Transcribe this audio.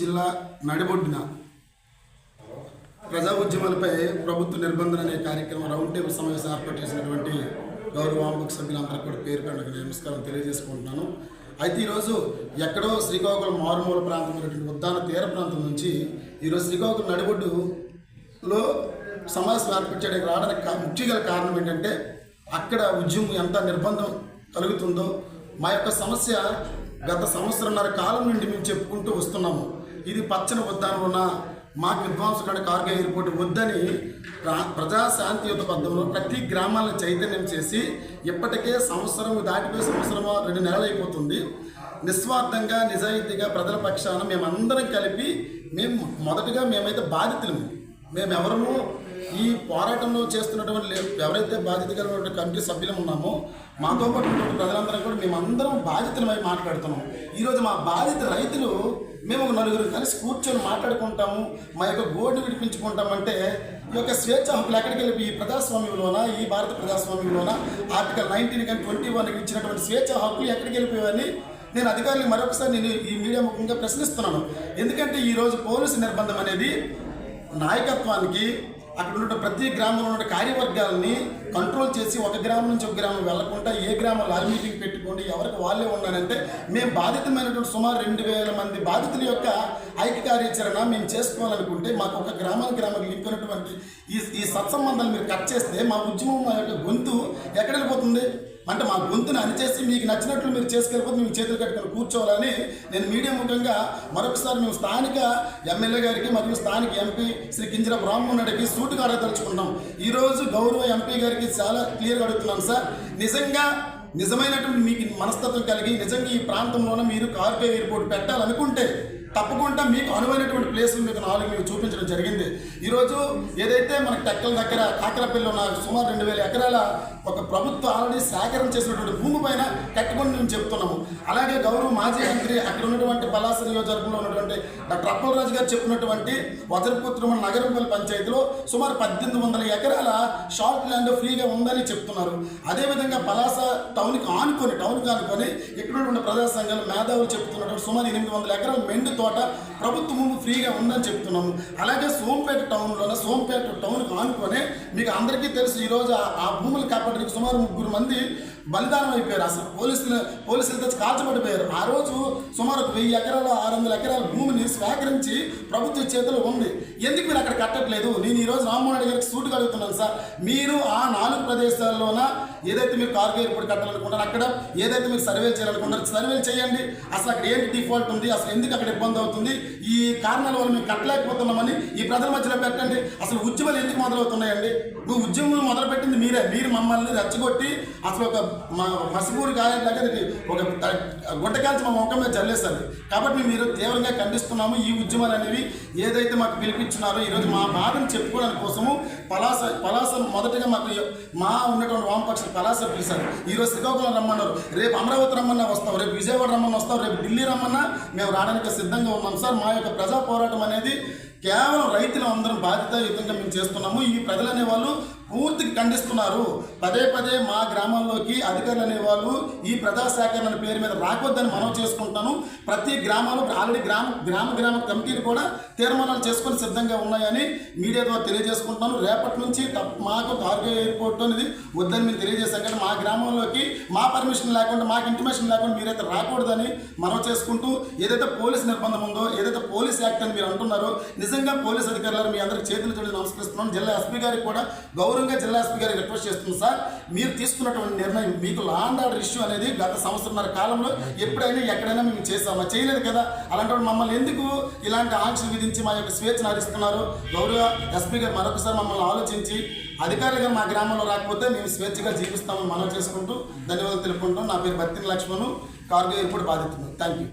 జిల్లా నడిబొడ్డున ప్రజా ఉద్యమాలపై ప్రభుత్వ నిర్బంధన అనే కార్యక్రమం రౌండ్ టేబుల్ సమావేశం ఏర్పాటు చేసినటువంటి గౌరవ వామపక్ష సభ్యులందరూ కూడా పేరు పండుగ నమస్కారం తెలియజేసుకుంటున్నాను. అయితే ఈరోజు ఎక్కడో శ్రీకాకుళం మారుమూల ప్రాంతమైనటువంటి ఉద్దాన తీర ప్రాంతం నుంచి ఈరోజు శ్రీకాకుళం నడిబొడ్డులో సమావేశం ఏర్పాటు చేయడానికి రావడానికి ముఖ్యంగా కారణం ఏంటంటే అక్కడ ఉద్యమం ఎంత నిర్బంధం కలుగుతుందో మా యొక్క సమస్య గత సంవత్సరంన్నర కాలం నుండి మేము చెప్పుకుంటూ వస్తున్నాము. ఇది పచ్చని ఉద్దానంలోన మాకు విధ్వంసకాండ కార్గో ఎయిర్పోర్ట్ వద్దని ప్రా- ప్రజా పద్ధతిలో ప్రతి గ్రామాలను చైతన్యం చేసి ఇప్పటికే సంవత్సరం దాటిపోయి సంవత్సరం రెండు నెలలు అయిపోతుంది. నిస్వార్థంగా నిజాయితీగా ప్రజల పక్షాన మేమందరం కలిపి మేము మొదటగా మేమైతే బాధితులము. మేము ఈ పోరాటంలో చేస్తున్నటువంటి ఎవరైతే బాధ్యత కలిగినటువంటి కమిటీ సభ్యులం ఉన్నామో మాతో పాటు ప్రజలందరం కూడా మేమందరం బాధితులమై మాట్లాడుతున్నాం. ఈరోజు మా బాధిత రైతులు మేము ఒక నలుగురు కలిసి కూర్చొని మాట్లాడుకుంటాము మా యొక్క గోడు విడిపించుకుంటామంటే ఈ యొక్క స్వేచ్ఛ హక్కులు ఎక్కడికి వెళ్ళి ఈ ప్రజాస్వామ్యంలోన? ఈ భారత ప్రజాస్వామ్యంలోన? ఆర్టికల్ నైన్టీన్ కానీ ట్వంటీ వన్కి ఇచ్చినటువంటి స్వేచ్ఛ హక్కులు ఎక్కడికి వెళ్ళిపోయాయని నేను అధికారులు మరొకసారి నేను ఈ మీడియా ముఖంగా ప్రశ్నిస్తున్నాను. ఎందుకంటే ఈరోజు పోలీసు నిర్బంధం అనేది నాయకత్వానికి అక్కడ ఉన్న ప్రతి గ్రామంలో ఉన్న కార్యవర్గాలని కంట్రోల్ చేసి ఒక గ్రామం నుంచి ఒక గ్రామం వెళ్ళకుండా ఏ గ్రామం లాల్ మీటింగ్ పెట్టుకోండి ఎవరికి వాళ్ళే ఉన్నారంటే మేము బాధితమైనటువంటి సుమారు రెండు వేల మంది బాధితుల యొక్క ఐక్య కార్యాచరణ మేము చేసుకోవాలనుకుంటే మాకు ఒక గ్రామానికి గ్రామానికి లింక్ ఈ ఈ సత్సంబంధాలు మీరు కట్ చేస్తే మా ఉద్యమం మా యొక్క గొంతు ఎక్కడ వెళ్ళిపోతుంది? అంటే మా గొంతుని అరిచేసి మీకు నచ్చినట్లు మీరు చేసుకెళ్ళిపోతే మేము చేతులు కట్టుకొని కూర్చోవాలని నేను మీడియా ముఖంగా మరొకసారి మేము స్థానిక ఎమ్మెల్యే గారికి మరియు స్థానిక ఎంపీ శ్రీ కింజర బ్రాహ్మణ్ రెడ్డికి సూటుగా అడగదలుచుకున్నాం ఈరోజు గౌరవ ఎంపీ గారికి చాలా క్లియర్గా అడుగుతున్నాం సార్. నిజంగా నిజమైనటువంటి మీకు మనస్తత్వం కలిగి నిజంగా ఈ ప్రాంతంలోనే మీరు కార్పే ఎయిర్పోర్ట్ పెట్టాలనుకుంటే తప్పకుండా మీకు అనువైనటువంటి ప్లేసులు మీకు నాలుగు మీకు చూపించడం జరిగింది. ఈరోజు ఏదైతే మన టెక్కల దగ్గర కాకరపల్లి ఉన్న సుమారు రెండు వేల ఎకరాల ఒక ప్రభుత్వం ఆల్రెడీ సేకరణ చేసినటువంటి భూమి పైన కట్టుకొని మేము చెప్తున్నాము. అలాగే గౌరవ మాజీ మంత్రి అక్కడ ఉన్నటువంటి పలాస నియోజకవర్గంలో ఉన్నటువంటి డాక్టర్ అప్పలరాజు గారు చెప్పినటువంటి వజ్రపుత్రమ నగరంపల్లి పంచాయతీలో సుమారు పద్దెనిమిది వందల ఎకరాల షార్ట్ ల్యాండ్ ఫ్రీగా ఉందని చెప్తున్నారు. అదేవిధంగా పలాస టౌన్కి ఆనుకొని టౌన్కి ఆనుకొని ఇక్కడ ఉన్న ప్రజా సంఘాలు మేధావులు చెప్తున్నటువంటి సుమారు ఎనిమిది వందల ఎకరాల మెండు తోట ప్రభుత్వ భూమి ఫ్రీగా ఉందని చెప్తున్నాము. అలాగే సోంపేట టౌన్లోనే సోంపేట టౌన్కి ఆనుకొని మీకు అందరికీ తెలుసు ఈరోజు ఆ- భూములు కాపాడడానికి సుమారు ముగ్గురు మంది బలిదానం అయిపోయారు. అసలు పోలీసులు పోలీసులు తెచ్చి కాల్చబడిపోయారు. ఆ రోజు సుమారు వెయ్యి ఎకరాల ఆరు వందల ఎకరాల భూమిని స్వీకరించి ప్రభుత్వ చేతిలో ఉంది. ఎందుకు మీరు కట్టట్లేదు. నేను ఈరోజు రామ్మోహన్ రెడ్డి గారికి సూటుగా అడుగుతున్నాను సార్. మీరు ఆ నాలుగు ప్రదేశాల్లోన ఏదైతే మీరు కార్గో ఎయిర్పోర్ట్ కట్టాలనుకుంటారో అక్కడ ఏదైతే మీరు సర్వే చేయాలనుకున్నారు సర్వేలు చేయండి. అసలు అక్కడ ఏంటి డిఫాల్ట్ ఉంది? అసలు ఎందుకు అక్కడ ఇబ్బంది అవుతుంది? ఈ కారణాల వల్ల మేము కట్టలేకపోతున్నామని ఈ ప్రజల మధ్యలో పెట్టండి. అసలు ఉద్యమాలు ఎందుకు మొదలవుతున్నాయండి? నువ్వు ఉద్యమం మొదలుపెట్టింది మీరే. మీరు మమ్మల్ని రెచ్చగొట్టి అసలు ఒక మా మసిపూరి గాయలాగా ఒక గుడ్డకాల్చి మా ముఖం మీద చల్లేస్తుంది కాబట్టి మీరు తీవ్రంగా ఖండిస్తున్నాము. ఈ ఉద్యమాలు అనేవి ఏదైతే మాకు పిలిపించినారో ఈరోజు మా బాధను చెప్పుకోవడానికి కోసము పలాస పలాస మొదటగా మాకు మా ఉన్నటువంటి వామపక్షులు పలాస పిలిచారు. ఈరోజు శ్రీకాకుళం రమ్మన్నారు. రేపు అమరావతి రమ్మన్నా వస్తాం రేపు విజయవాడ రమ్మన్నా వస్తాం రేపు ఢిల్లీ రమ్మన్నా మేము రావడానికి సిద్ధంగా ఉన్నాం. సార్ మా యొక్క ప్రజా పోరాటం అనేది కేవలం రైతులు అందరం బాధ్యతాయుతంగా మేము చేస్తున్నాము. ఈ ప్రజలు అనేవాళ్ళు పూర్తిగా ఖండిస్తున్నారు. పదే పదే మా గ్రామాల్లోకి అధికారులు అనేవాళ్ళు ఈ ప్రజా సేకరణ అనే పేరు మీద రాకొద్దని మనం చేసుకుంటాను ప్రతి గ్రామాలు ఆల్రెడీ గ్రామ గ్రామ గ్రామ కమిటీలు కూడా తీర్మానాలు చేసుకొని సిద్ధంగా ఉన్నాయని మీడియా ద్వారా తెలియజేసుకుంటున్నాను. రేపటి నుంచి మాకు కార్గో ఎయిర్పోర్ట్ అనేది వద్దని మేము తెలియజేశాం. కానీ మా గ్రామంలోకి మా పర్మిషన్ లేకుండా మాకు ఇంటిమేషన్ లేకుండా మీరైతే రాకూడదని మనం చేసుకుంటూ ఏదైతే పోలీస్ నిర్బంధం ఉందో ఏదైతే పోలీస్ యాక్ట్ అని మీరు అంటున్నారో నిజంగా పోలీస్ అధికారులు మీ అందరికి చేతులు చూడని నమస్కరిస్తున్నాను. జిల్లా ఎస్పీ గారికి కూడా గౌరవంగా జిల్లా ఎస్పీ గారికి రిక్వెస్ట్ చేస్తుంది సార్. మీరు తీసుకున్నటువంటి నిర్ణయం మీకు లా అండ్ ఆర్డర్ ఇష్యూ అనేది గత సంవత్సరంన్నర కాలంలో ఎప్పుడైనా ఎక్కడైనా మేము చేసామా చేయలేదు కదా. అలాంటి మమ్మల్ని ఎందుకు ఇలాంటి ఆంక్షలు విధించి మా యొక్క స్వేచ్ఛను హరిస్తున్నారు గౌరవ ఎస్పీ గారు మరొకసారి మమ్మల్ని ఆలోచించి అధికారులుగా మా గ్రామంలో రాకపోతే మేము స్వేచ్ఛగా జీవిస్తామని మనం చేసుకుంటూ ధన్యవాదాలు తెలుపుకుంటాం నా పేరు బత్తిన లక్ష్మణ్. కార్గో ఎయిర్పోర్ట్ బాధితున్నాను థ్యాంక్ యూ